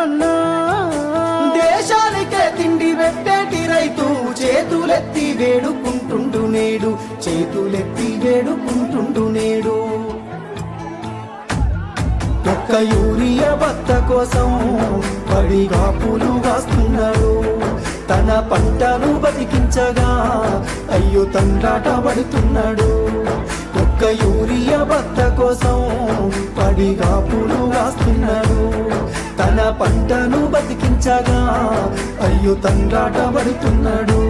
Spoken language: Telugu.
పాపమన్నా దేశానికే తిండి పెట్టేటి రైతు చేతులెత్తి వేడుకుంటుండు నేడు చేతులెత్తి వేడుకుంటుండు నేడు. ఒక్క యూరియా భర్త కోసం పడి కాపులు కాస్తున్నాడు. తన పంటను బతికించగా అయ్యో తండ్రాట పడుతున్నాడు. ఒక్క యూరియా బత్త కోసం పడి కాపులు కాస్తున్నాడు. పంటను బతికించగా. అయ్యో తండ్రాట పడుతున్నాడు.